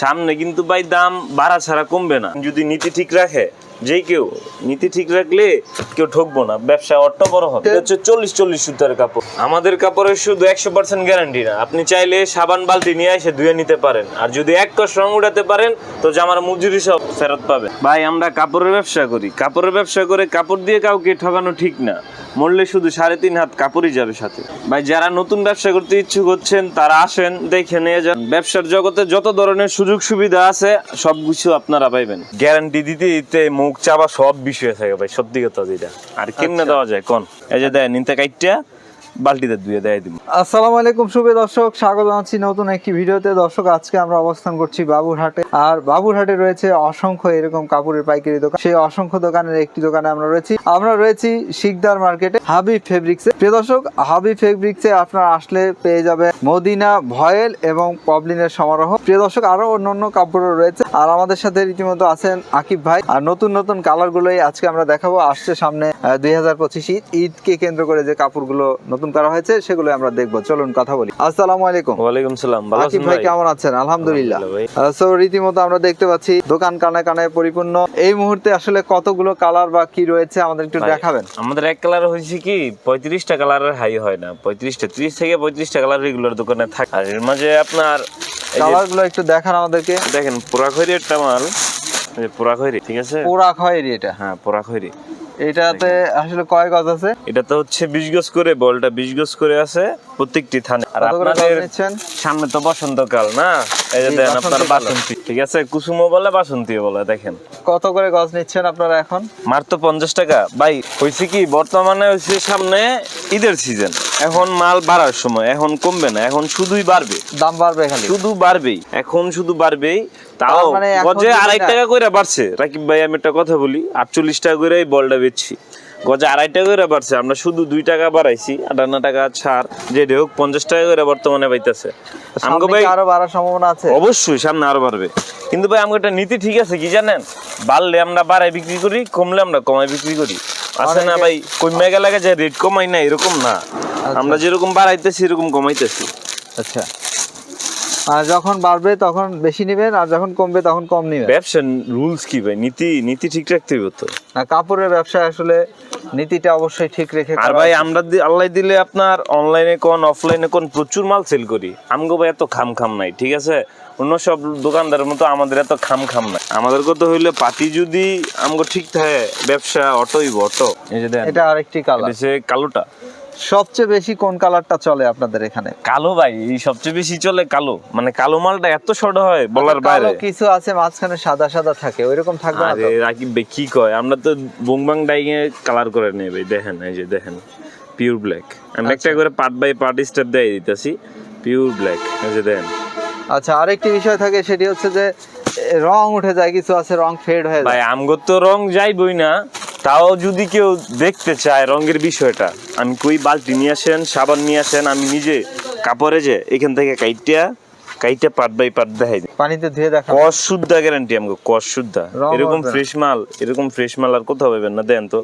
সামনে কিন্তু ভাই দাম বাড়া ছাড়া কমবে না। যদি নীতি ঠিক রাখে যে কেউ নীতি ঠিক রাখলে কেউ ঠকবো না, ব্যবসা অট্ট বড় হবে। হচ্ছে চল্লিশ চল্লিশ সুতার কাপড়। আমাদের কাপড়ের শুধু একশো পার্সেন্ট গ্যারান্টি না, আপনি চাইলে সাবান বালতি নিয়ে এসে ধুয়ে নিতে পারেন, আর যদি এক কষ রং উঠাতে পারেন, তো জামার মজুরি সব ফেরত পাবে। ভাই, আমরা কাপড়ের ব্যবসা করি। কাপড়ের ব্যবসা করে কাপড় দিয়ে কাউকে ঠকানো ঠিক না। মরলে শুধু সাড়ে তিন হাত কাপড়ই যাবে সাথে। ভাই, যারা নতুন ব্যবসা করতে ইচ্ছুক হচ্ছেন, তারা আসেন, দেখে নিয়ে যান। ব্যবসার জগতে যত ধরনের সুযোগ সুবিধা আছে, সবকিছু আপনারা পাইবেন। গ্যারান্টি দিতে দিতে মুখ চাবা সব বিষয় থাকে ভাই সত্যি কথা যেটা। আর কেমনে দেওয়া যায়? কোন? এই যে দেয় নিতে কাইটটা বালতিতে ধুয়ে দেয় দিব। আসসালামু আলাইকুম শুভ দর্শক, স্বাগত জানাচ্ছি নতুন একটি ভিডিওতে। দর্শক, আজকে আমরা অবস্থান করছি বাবুরহাটে। আর বাবুরহাটে রয়েছে অসংখ্য এরকম কাপড়ের পাইকারি দোকান। সেই অসংখ্য দোকানের একটি দোকানে আমরা রয়েছি। আমরা রয়েছি শিকদার মার্কেটে, হাবি ফেব্রিক্সে প্রিয় দর্শক, হাবি ফেব্রিক্সে আপনারা আসলে পেয়ে যাবে মদিনা ভয়েল এবং পবলিনের সমারোহ। প্রিয় দর্শক, আরও অন্যান্য কাপড়ও রয়েছে। আর আমাদের সাথে রীতিমতো আছেন আকিব ভাই। আর নতুন নতুন কালার গুলোই আজকে আমরা দেখাবো। আসছে সামনে দুই হাজার পঁচিশ ঈদ। ঈদকে কেন্দ্র করে যে কাপড়গুলো নতুন করা হয়েছে সেগুলো আমরা দেখব। চলুন কথা বলি। আসসালামু আলাইকুম। ওয়ালাইকুম সালাম। ভালো আছেন ভাই কেমন আছেন? আলহামদুলিল্লাহ। সো রীতিমতো আমরা দেখতে পাচ্ছি দোকান কানে কানে পরিপূর্ণ। এই মুহূর্তে আসলে কতগুলো কালার বা কি রয়েছে আমাদের একটু দেখাবেন? আমাদের এক কালার হয়েছে কি পঁয়ত্রিশটা কালারের হাই হয় না। পঁয়ত্রিশটা ত্রিশ থেকে পঁয়ত্রিশটা কালার রেগুলার দোকানে থাকে। আর এর মাঝে আপনার কালারগুলো একটু দেখান আমাদেরকে। দেখেন পোড়া খৈরি একটা মাল। পোড়া খৈরি ঠিক আছে? পোড়া খয়েরি এটা। হ্যাঁ পোড়া খৈরি এটাতে আসলে কয় গজ আছে? এটা তো হচ্ছে বিশ গজ করে বলটা বিশ গজ করে আছে প্রত্যেকটি থানে। আর আপনাদের সামনে তো বসন্তকাল না? এই যে দেন আপনার বাসন্তী। ঠিক আছে কুসুমও বলে বাসন্তীও বলে দেখেন। কত করে গজ নিচ্ছেন আপনারা এখন? মার পঞ্চাশ টাকা। ভাই হয়েছে কি বর্তমানে হয়েছে সামনে ঈদের সিজন এখন মাল বাড়ার সময় এখন কমবে না এখন শুধুই বাড়বে। দাম বাড়বে খালি। শুধু বাড়বেই এখন শুধু বাড়বেই। তাও মানে এখন গজে আড়াই টাকা করে বাড়ছে। রাকিব ভাই আমি একটা কথা বলি আটচল্লিশ টাকা করে এই বলটা বেচছি। গজে আড়াই টাকা করে বাড়ছে আমরা শুধু দুই টাকা বাড়াইছি আটান্ন টাকা ছাড় যে হোক পঞ্চাশ টাকা করে বর্তমানে পাইতেছে। সামনে ভাই আরও বাড়ার সম্ভাবনা আছে? অবশ্যই সামনে আরও বাড়বে। কিন্তু ভাই আমাকে একটা নীতি ঠিক আছে কি জানেন? বাড়লে আমরা বাড়াই বিক্রি করি কমলে আমরা কমাই বিক্রি করি। আছে না ভাই কমে গেলে যে রেট কমাই না এরকম না। আমরা যেরকম বাড়াইতেছি এরকম কমাইতেছি। আচ্ছা। আর যখন বাড়বে তখন বেশি নেবেন আর যখন কমবে তখন কম নেবেন। ব্যবসা রুলস কি ভাই? নীতি নীতি ঠিক রাখতে হবে তো। আর কাপড়ের ব্যবসায় আসলে নীতিটা অবশ্যই ঠিক রেখে আর ভাই আমরা আল্লাহ দিলে আপনার অনলাইনে কোন অফলাইনে কোন প্রচুর মাল সেল করি। আমগো ভাই এত খাম খাম নাই ঠিক আছে? অন্য সব দোকানদারের মতো আমাদের এত খাম খাম নাই। আমাদের কত হইলে পাতি যদি আমগো ঠিক থাকে ব্যবসা অটোই অটো। এই যে এটা আরেকটি কালার কালোটা। সবচেয়ে বেশি কোন কালারটা চলে আপনাদের এখানে? কালো ভাই এই সবচেয়ে বেশি চলে কালো। মানে কালো মালটা এত শর্ট হয় বলার বাইরে। কিছু আছে মাঝখানে সাদা সাদা থাকে ওইরকম থাকবে আরে রাকিব ভাই কি কয়? আমরা তো বুংবাং ডাইঙে কালার করে নেই ভাই দেখেন এই যে দেখেন পিওর ব্ল্যাক আমি আচ্ছা। একটা করে পার্ট বাই পার্ট স্টেপ দিয়ে দিতেছি পিওর ব্ল্যাক এই যে দেখেন। আচ্ছা আরেকটি বিষয় থাকে সেটি হচ্ছে যে রং উঠে যায় কিছু আছে রং ফেড হয়ে যায়। ভাই আমগো তো রং যাইবই না। তাও যদি কেউ দেখতে চায় রঙের বিষয়টা আমি কই বালতি নিয়ে আসেন সাবান নিয়ে আসেন আমি নিজে কাপড়ে যে এখান থেকে কাইটিয়া কাইটা পাট বাই পার্ট দেখাই পানিতে ধুয়ে দেখা কস শুদ্ধা গ্যারান্টি আমাকে কস শুদ্ধা। এরকম ফ্রেশ মাল এরকম ফ্রেশ মাল আর কোথাও পাবেন না দেন তো।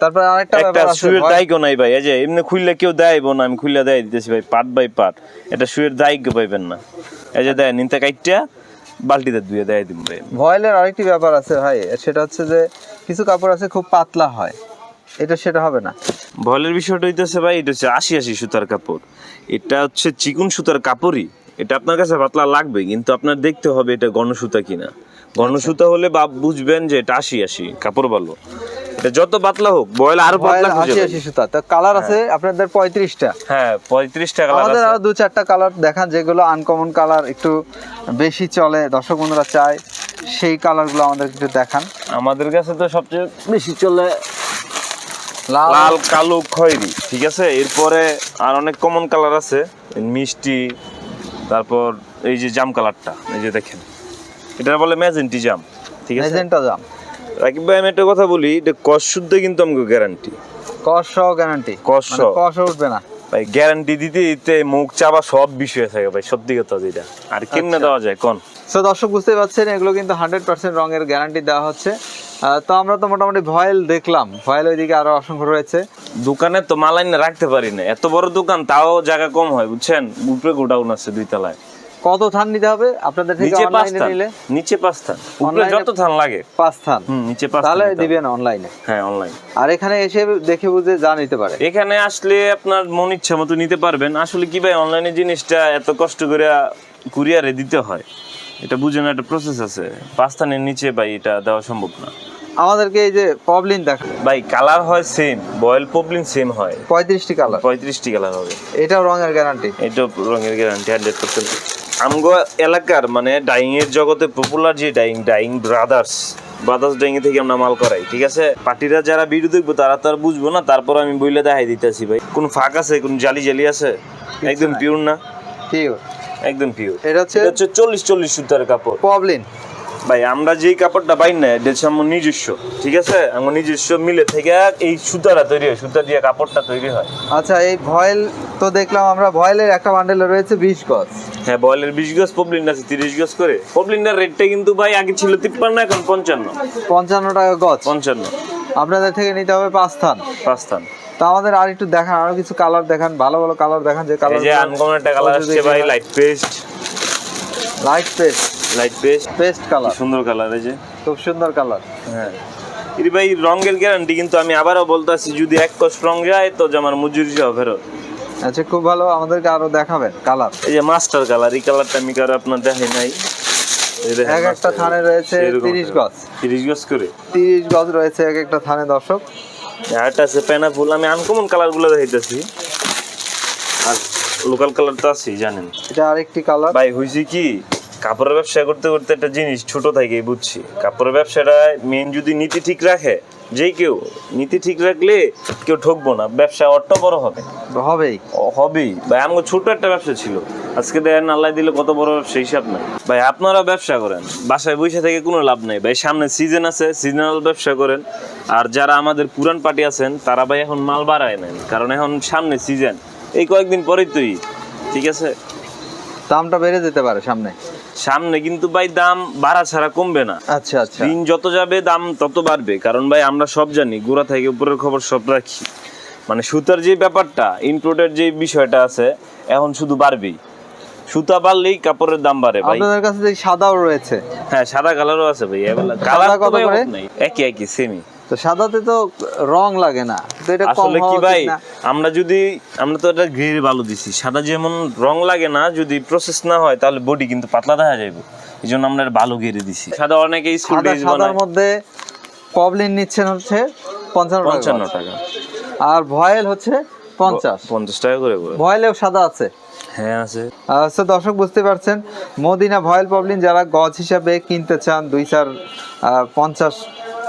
তারপর আরেকটা একটা শুয়ের দায়িত্ব নাই ভাই এই যে এমনি খুললে কেউ দেয়ব না আমি খুললে দেয় দিতেছি ভাই পার্ট বাই পার্ট এটা শুয়ের দায়িত্ব পাইবেন না। এই যে দেয় নিতে কাইটটা বালতিতে ধুয়ে দেয় দিন ভাই। ভয়েলের আরেকটি ব্যাপার আছে ভাই সেটা হচ্ছে যে কিছু কাপড় আছে খুব পাতলা হয় এটা সেটা হবে না। ভয়েলের বিষয়টা হইতেছে ভাই এটা হচ্ছে আশি আশি সুতার কাপড়। এটা হচ্ছে চিকুন সুতার কাপড়ই এটা আপনার কাছে পাতলা লাগবে কিন্তু আপনার দেখতে হবে এটা গণসুতা কিনা। গণসুতা হলে বাপ বুঝবেন যে এটা আশি আশি কাপড় ভালো। যত পাতলা হোক বয়ল আরও পাতলা খুঁজে আশি। আশি সুতা। তো কালার আছে আপনাদের পঁয়ত্রিশটা। হ্যাঁ পঁয়ত্রিশ টাকা আমাদের আরও দু চারটা কালার দেখান যেগুলো আনকমন কালার একটু বেশি চলে দর্শক বন্ধুরা চায় সেই কালারগুলো আমাদের একটু দেখান। আমাদের কাছে তো সবচেয়ে বেশি চলে লাল। লাল কালো খয়েরি ঠিক আছে? এরপরে আর অনেক কমন কালার আছে। মিষ্টি তারপর এই যে জাম কালারটা এই যে দেখেন। এটা বলে ম্যাজেন্টি জাম ঠিক আছে? এজেন্টটা দাম রাকিব ভাই আমি একটা কথা বলি এটা কস শুদ্ধ কিন্তু আমাকে গ্যারান্টি কস সহ গ্যারান্টি কস সহ। কস উঠবে না। ভাই গ্যারান্টি দিতে দিতে মুখ চাবা সব বিষয় থাকে ভাই সত্যি কথা যেটা। আর কেমনে আচ্ছা। দেওয়া যায় কোন? সো দর্শক বুঝতে পারছেন এগুলো কিন্তু হান্ড্রেড পার্সেন্ট রঙের গ্যারান্টি দেওয়া হচ্ছে। তো আমরা তো মোটামুটি ভয়েল দেখলাম। ভয়েল ওইদিকে আরও অসংখ্য রয়েছে। দোকানে তো মাল আইনে রাখতে পারি না। এত বড় দোকান তাও জায়গা কম হয় বুঝছেন? উপরে গোডাউন আছে দুই তলায়। কত থান নিতে হবে? আপনাদের থেকে অনলাইনে নিলে? নিচে পাঁচ থান উপরে যত থান লাগে। পাঁচ থান হুম নিচে পাঁচ তাহলে দিবেন অনলাইনে হ্যাঁ অনলাইন আর এখানে এসে দেখে বুঝে যা নিতে পারে। এখানে আসলে আপনার মন ইচ্ছা মতো নিতে পারবেন। আসলে কি ভাই অনলাইনে জিনিসটা এত কষ্ট করে কুরিয়ারে দিতে হয়। এটা বুঝে না একটা প্রসেস আছে। পাঁচ থানের নিচে ভাই এটা দেওয়া সম্ভব না। আমাদেরকে এই যে পবলিন দেখা ভাই কালার হয় সেম বয়েল পবলিন সেম হয়। পঁয়ত্রিশটি কালার পঁয়ত্রিশটি কালার হবে। এটাও রঙের গ্যারান্টি এটা রঙের গ্যারান্টি হান্ড্রেড পার্সেন্ট আমগো এলাকার মানে ডাইং এর জগতে পপুলার যে dyeing dyeing brothers brothers dyeing থেকে আমরা মাল করাই ঠিক আছে? পার্টিরা যারা ভিডিও দেখব তারা তো আর বুঝব না তারপর আমি বইলে দেখাই দিতেছি ভাই। কোন ফাঁক আছে কোন জালি জালি আছে? একদম পিওর না? পিওর একদম পিওর এটা হচ্ছে হচ্ছে চল্লিশ চল্লিশ সুতার কাপড়। পবলিন ভাই আমরা যেই কাপড়টা পাই না এটা হচ্ছে আমার নিজস্ব ঠিক আছে? আমার নিজস্ব মিলে থেকে এই সুতারা তৈরি হয় সুতা দিয়ে কাপড়টা তৈরি হয়। আচ্ছা এই ভয়েল তো দেখলাম আমরা ভয়েলের একটা বান্ডেলে রয়েছে বিশ গজ। হ্যাঁ বয়েলের বিশ গজ পবলিন আছে তিরিশ গজ করে। পবলিনটার রেটটা কিন্তু ভাই আগে ছিল তিপ্পান্ন এখন পঞ্চান্ন। পঞ্চান্ন টাকা গজ। পঞ্চান্ন। আপনাদের থেকে নিতে হবে পাঁচ থান। পাঁচ স্থান তো আমাদের আর একটু দেখান আরও কিছু কালার দেখান ভালো ভালো কালার দেখান যে কালার যে আনকমন একটা কালার আসছে ভাই light paste light paste light paste paste colour সুন্দর কালার এই যে। খুব সুন্দর কালার হ্যাঁ। এর ভাই রঙের গ্যারান্টি কিন্তু আমি আবারও বলতেছি যদি এক কষ রং যায় তো আমার মজুরি সহ ফেরত। আচ্ছা খুব ভালো আমাদেরকে আরও দেখাবেন কালার এই যে মাস্টার কালার এই কালারটা আমি কারও আপনার দেখাই নাই। এক একটা থানে রয়েছে এরকম 30 একটা। গজ। 30 গজ করে? তিরিশ গজ রয়েছে এক একটা থানে দর্শক। আরেকটা আছে পেনা ফুল আমি আনকমন কালারগুলো দেখাইতেছি। আর লোকাল কালার তো আছেই জানেন। এটা আরেকটি কালার ভাই হয়েছে কি? কাপড়ের ব্যবসা করতে করতে একটা জিনিস ছোট থেকেই বুঝছি। কাপড়ের ব্যবসাটা মেন যদি নীতি ঠিক রাখে যে কেউ নীতি ঠিক রাখলে কেউ ঠকবো না ব্যবসা অট্ট বড় হবে। হবেই। হবেই। ভাই আমার ছোট একটা ব্যবসা ছিল। আজকে দেখেন আল্লাহ দিলে কত বড় ব্যবসা হিসাব নাই। ভাই আপনারা ব্যবসা করেন। বাসায় বসে থেকে কোনো লাভ নেই। ভাই সামনে সিজন আছে সিজনাল ব্যবসা করেন। আর যারা আমাদের পুরান পার্টি আছেন তারা ভাই এখন মাল বাড়ায় নেন। কারণ এখন সামনে সিজন এই কয়েকদিন পরেই তুই ঠিক আছে? দামটা বেড়ে যেতে পারে সামনে। সামনে কিন্তু ভাই দাম বাড়া ছাড়া কমবে না। আচ্ছা আচ্ছা। দিন যত যাবে দাম তত বাড়বে। কারণ ভাই আমরা সব জানি গোড়া থেকে উপরের খবর সব রাখি। মানে সুতার যে ব্যাপারটা ইনপুটের যে বিষয়টা আছে এখন শুধু বাড়বেই। সুতা বাড়লেই কাপড়ের দাম বাড়ে ভাই। আপনাদের কাছে যে সাদাও রয়েছে। হ্যাঁ সাদা কালারও আছে ভাই। কালার কত করে? একই একই সেমি তো সাদাতে তো রং লাগে না। তো এটা কম আসলে কি ভাই আমরা যদি আমরা তো এটা গ্রের ভালো দিছি। সাদা যেমন রং লাগে না যদি প্রসেস না হয় তাহলে বডি কিন্তু পাতলা দেখা যাবে এই জন্য আমরা ভালো দিছি। সাদা অনেকে স্কুল ড্রেস সাদার মধ্যে পবলিন নিচ্ছেন হচ্ছে পঞ্চান্ন টাকা। আর ভয়েল হচ্ছে পঞ্চাশ। পঞ্চাশ টাকা করে করে। ভয়েলেও সাদা আছে। হ্যাঁ আছে। আচ্ছা দর্শক বুঝতে পারছেন মদিনা ভয়েল পবলিন যারা গজ হিসাবে কিনতে চান দুই চার পঞ্চাশ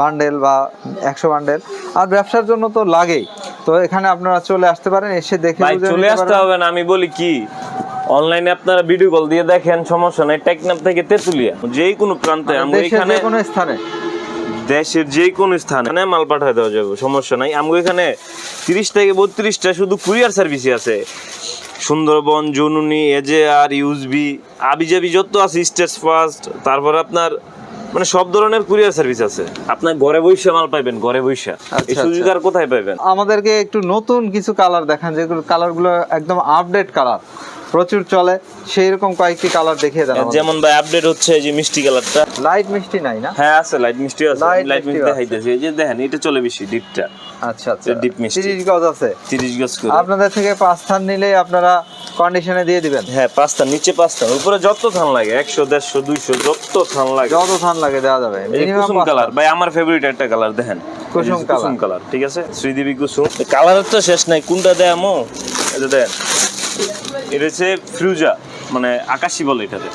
বান্ডেল বা একশো বান্ডেল আর ব্যবসার জন্য তো লাগেই। তো এখানে আপনারা চলে আসতে পারেন এসে দেখে চলে আসতে হবে না আমি বলি কি অনলাইনে আপনারা ভিডিও কল দিয়ে দেখেন সমস্যা নাই টেকনাফ থেকে তেতুলিয়া যেই কোনো প্রান্তে আমরা দেশের এখানে যে কোনো স্থানে। দেশের যে কোনো স্থানে মাল পাঠায় দেওয়া যাবে সমস্যা নাই। আমগো এখানে তিরিশ থেকে বত্রিশটা শুধু কুরিয়ার সার্ভিসই আছে। সুন্দরবন জনুনি এজে আর ইউজবি আবিজাবি যত আছে স্টেজ ফার্স্ট তারপর আপনার মানে সব ধরনের কুরিয়ার সার্ভিস আছে। আপনার ঘরে বৈশা মাল পাইবেন ঘরে বৈশা এই আচ্ছা, সুযোগ আর কোথায় পাইবেন? আমাদেরকে একটু নতুন কিছু কালার দেখান যেগুলো কালারগুলো একদম আপডেট কালার প্রচুর চলে সেই রকম কয়েকটি কালার দেখিয়ে দেন যেমন ভাই আপডেট হচ্ছে এই যে মিষ্টি কালারটা লাইট মিষ্টি নাই না? হ্যাঁ আছে লাইট মিষ্টি আছে। লাইট মিষ্টি দেখাইতেছি। এই যে দেখেন এটা চলে বেশি ডিপটা আচ্ছা আচ্ছা। ডিপ মিষ্টি। তিরিশ গজ আছে। তিরিশ গজ করে। আপনাদের থেকে পাঁচ স্থান নিলে আপনারা কন্ডিশনে দিয়ে দিবেন। হ্যাঁ পাঁচটা নিচে পাঁচটা উপরে যত থান লাগে একশো দেড়শো দুইশো যত থান লাগে। যত থান লাগে দেওয়া যাবে। মিনিমাম কালার ভাই আমার ফেভারিট একটা কালার দেখেন। কুসুম। কালার ঠিক আছে? শ্রীদেবী কুসুম। কালারের তো শেষ নাই কোনটা দেয় আমো? এটা দেন এটা হচ্ছে ফ্রুজা মানে আকাশি বলে এটাতে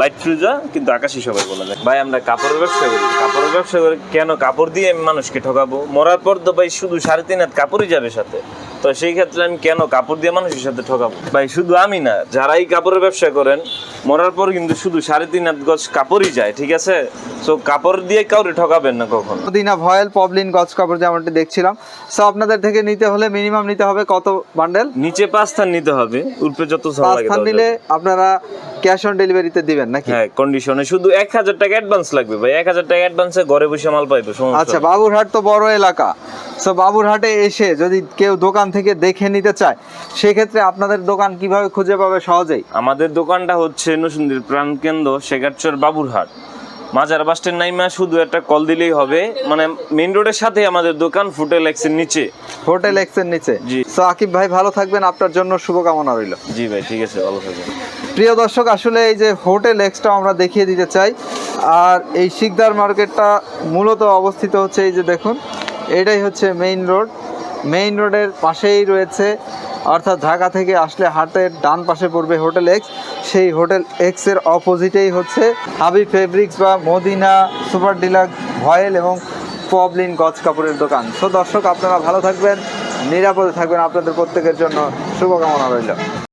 লাইট ফ্রুজা, কিন্তু আকাশি সবাই বলা। যায় ভাই, আমরা কাপড়ের ব্যবসা করি। কাপড়ের ব্যবসা করি কেন? কাপড় দিয়ে আমি মানুষকে ঠকাবো? মরার পর তো ভাই শুধু সাড়ে তিন হাত কাপড়ই যাবে সাথে। তো সেই ক্ষেত্রে আমি কেন কাপড় দিয়ে মানুষের সাথে ঠকাবো? ভাই শুধু আমি না যারাই কাপড়ের ব্যবসা করেন মরার পর কিন্তু শুধু সাড়ে তিন হাত গজ কাপড়ই যায় ঠিক আছে? তো কাপড় দিয়ে কাউরে ঠকাবেন না কখন? মদিনা ভয়েল পবলিন গজ কাপড় যেমনটি দেখছিলাম। সো আপনাদের থেকে নিতে হলে মিনিমাম নিতে হবে কত বান্ডেল নিচে পাঁচ স্থান নিতে হবে উপরে যত পাঁচ স্থান নিলে আপনারা ক্যাশ অন ডেলিভারিতে দিবেন নাকি? হ্যাঁ কন্ডিশনে শুধু এক হাজার টাকা অ্যাডভান্স লাগবে ভাই। এক হাজার টাকা অ্যাডভান্সে ঘরে বসে মাল পাইবে আচ্ছা বাবুরহাট তো বড় এলাকা। সো বাবুরহাটে এসে যদি কেউ দোকান থেকে দেখে নিতে চায় সেক্ষেত্রে আপনাদের দোকান কীভাবে খুঁজে পাবে সহজেই? আমাদের দোকানটা হচ্ছে নসুন্দির প্রাণকেন্দ্র শেখারচর বাবুরহাট। মাজার বাস স্ট্যান্ড নাইমা শুধু একটা কল দিলেই হবে। মানে মেইন রোডের সাথে আমাদের দোকান ফুটেল এক্সের নিচে। হোটেল এক্সের নিচে। জি। সো আকিব ভাই ভালো থাকবেন। আপনার জন্য শুভকামনা রইল। জি ভাই ঠিক আছে ভালো থাকবেন। প্রিয় দর্শক আসলে এই যে হোটেল এক্সটা আমরা দেখিয়ে দিতে চাই। আর এই শিকদার মার্কেটটা মূলত অবস্থিত হচ্ছে এই যে দেখুন এটাই হচ্ছে মেইন রোড মেইন রোডের পাশেই রয়েছে, অর্থাৎ ঢাকা থেকে আসলে হাটের ডান পাশে পড়বে হোটেল এক্স সেই হোটেল এক্সের অপোজিটেই হচ্ছে হাবি ফেব্রিক্স বা মদিনা সুপার ডিলাক্স ভয়েল এবং পবলিন গজ কাপড়ের দোকান। সো দর্শক, আপনারা ভালো থাকবেন, নিরাপদে থাকবেন। আপনাদের প্রত্যেকের জন্য শুভকামনা রইল।